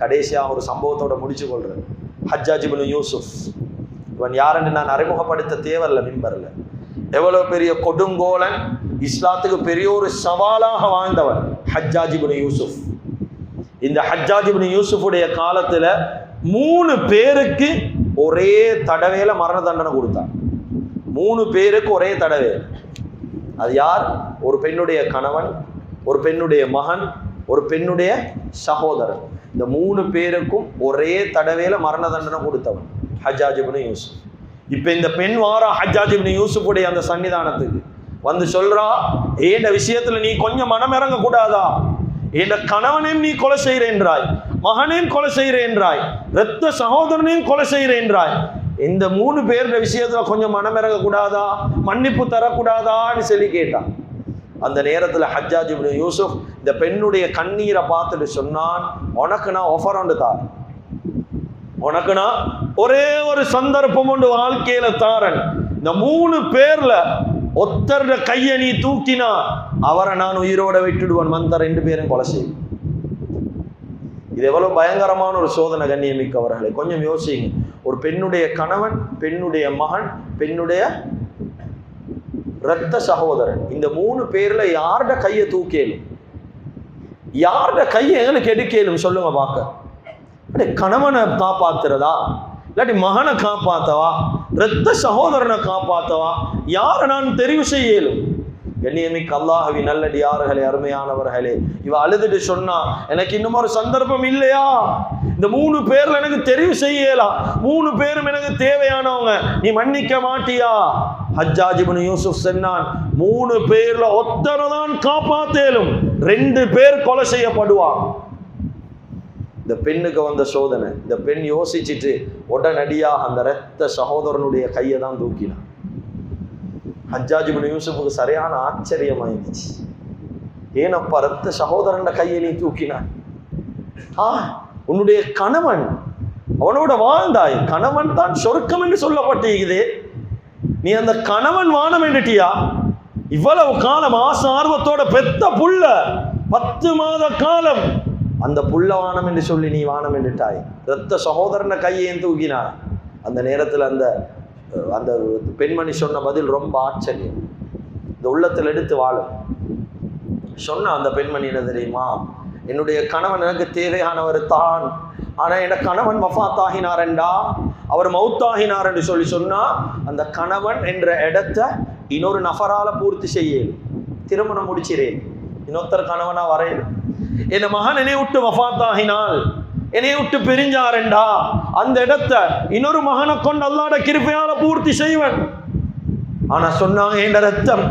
கடைசியாக ஒரு சம்பவத்தோட முடிச்சு கொள்றேன் ஹஜ்ஜாஜ் இப்னு யூசுப் இவன் யாருன்னு நான் அறிமுகப்படுத்த தேவையில்ல மிம்பரில். எவ்வளோ பெரிய கொடுங்கோலன் இஸ்லாத்துக்கு பெரிய ஒரு சவாலாக வாழ்ந்தவன் ஹஜ்ஜாஜ் இப்னு யூசுப் இந்த ஹஜ்ஜாஜ் யூசுஃபுடைய காலத்தில் மூணு பேருக்கு ஒரே தடவையில் மரண தண்டனை கொடுத்தான். மூணு பேருக்கு ஒரே தடவை. அது யார்? ஒரு பெண்ணுடைய கணவன் ஒரு பெண்ணுடைய மகன் ஒரு பெண்ணுடைய சகோதரன். இந்த மூணு பேருக்கும் ஒரே தடவையில் மரண தண்டனை கொடுத்தவன் ஹஜ்ஜாஜ் யூசுப். இப்போ இந்த பெண் வாரா ஹஜ்ஜாஜ் யூசுஃபுடைய அந்த சன்னிதானத்துக்கு. வந்து சொல்றா ஏண்ட விஷயத்துல நீ கொஞ்சம் மனம் இறங்க கூடாதா என் கணவனையும் நீ கொலை செய்கிறேன்றாய் மகனையும் கொலை செய்கிறேன்றாய் ரத்த சகோதரனையும் கொலை செய்கிறேன்றாய் இந்த மூணு பேருடைய விஷயத்துல கொஞ்சம் மனம் இறங்க கூடாதா மன்னிப்பு தரக்கூடாதான்னு சொல்லி கேட்டான். அந்த நேரத்தில் ஹஜ்ஜாஜ் இப்னு யூசுப் இந்த பெண்ணுடைய கண்ணீரை பார்த்துட்டு சொன்னான் உனக்கு நான் ஒஃபர் ஒன்று தார். உனக்கு நான் ஒரே ஒரு சந்தர்ப்பம் உண்டு வாழ்க்கையில தாரன். இந்த மூணு பேர்ல ஒத்தருட கையை நீ தூக்கினா அவரை நான் உயிரோட விட்டுடுவன் வந்த ரெண்டு பேரும் கொலை செய்யும். இது எவ்வளவு பயங்கரமான ஒரு சோதனை கண்ணியமிக்கவர்களை. கொஞ்சம் யோசிங்க ஒரு பெண்ணுடைய கணவன் பெண்ணுடைய மகன் பெண்ணுடைய இரத்த சகோதரன். இந்த மூணு பேர்ல யார்ட கையை தூக்கேலும்? யார்ட கையை எங்களுக்கு எடுக்கலும்? சொல்லுங்க பார்க்க. கணவனை காப்பாத்துறதா? இல்லாட்டி மகனை காப்பாத்தவா? இரத்த சகோதரனை காப்பாத்தவா? யாரை நான் தெரிவு செய்யலும்? கண்ணியமிக்கு அல்லாஹவி நல்லடியார்களே அருமையானவர்களே. இவ அழுதுட்டு சொன்னா எனக்கு இன்னும் ஒரு சந்தர்ப்பம் இல்லையா? இந்த மூணு பேர்ல எனக்கு தெரிவு செய்யலாம் மூணு பேரும் எனக்கு தேவையானவங்க. நீ மன்னிக்க மாட்டியா? ஹஜ்ஜாஜிபுன் யூசுப் சென்னான் மூணு பேர்ல ஒத்தனை தான் காப்பாத்தேலும் ரெண்டு பேர் கொலை செய்யப்படுவான் இந்த பெண்ணுக்கு வந்த சோதனை. இந்த பெண் யோசிச்சுட்டு உடனடியா அந்த இரத்த சகோதரனுடைய கையை தான் தூக்கினான். ஹஜ்ஜாஜ் யூசுஃபுக்கு சரியான ஆச்சரியமாயிருந்துச்சு ஏனப்பா ரத்த சகோதரன் கையை நீ தூக்கினாய்? ஆ உன்னுடைய கணவன் அவனோட வாழ்ந்தாய். கணவன் தான் சொர்க்கம் என்று சொல்லப்பட்டிருக்குது. நீ அந்த கணவன் வானம் வேண்டுட்டியா இவ்வளவு காலம் ஆச ஆர்வத்தோட பெத்த புள்ள பத்து மாத காலம். அந்த புள்ள வானம் என்று சொல்லி நீ வானம் என்றுட்டாய் ரத்த சகோதரனை கையை தூக்கினாய்? அந்த நேரத்தில் அந்த அந்த பெண்மணி சொன்ன பதில் ரொம்ப ஆச்சரியம். இந்த உள்ளத்தில் எடுத்து வாழும். சொன்ன அந்த பெண்மணி என்ன தெரியுமா? என்னுடைய கணவன் எனக்கு தேவையானவர் தான். ஆனால் என் கணவன் மஃபாத் ஆகினாரண்டா அவர் மவுத்தாகினார் என்று சொல்லி சொன்னால் அந்த கணவன் என்ற இடத்தை இன்னொரு நபரால் பூர்த்தி செய்யேன். திருமணம் முடிச்சிறேன். இன்னொருத்தர் கணவனா வரையணும். என் மகன் என்னை விட்டு மஃபாத் ஆகினால் என்னை விட்டு பிரிஞ்சாரண்டா. அந்த இடத்தை இன்னொரு மகனை கொண்டு அல்லாட கிருப்பையால பூர்த்தி செய்வன். ஆனா சொன்னாங்க என் ரத்தம்?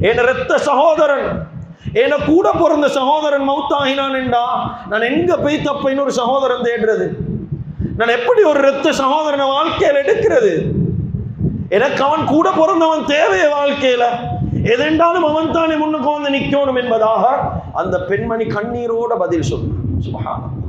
என் ரத்த சகோதரன்? என கூட பிறந்த சகோதரன் மௌத்தாகினான்டா நான் எங்க போய் தப்ப இன்னொரு சகோதரன் தேடுறது? நான் எப்படி ஒரு ரத்த சகோதரனை வாழ்க்கையில் எடுக்கிறது? எனக்கு அவன் கூட பிறந்தவன் தேவைய வாழ்க்கையில. எதென்றாலும் அவன் தானே முன்னுக்கு வந்து நிற்கணும் என்பதாக அந்த பெண்மணி கண்ணீரோட பதில் சொன்னான். சுபஹானல்லாஹ்.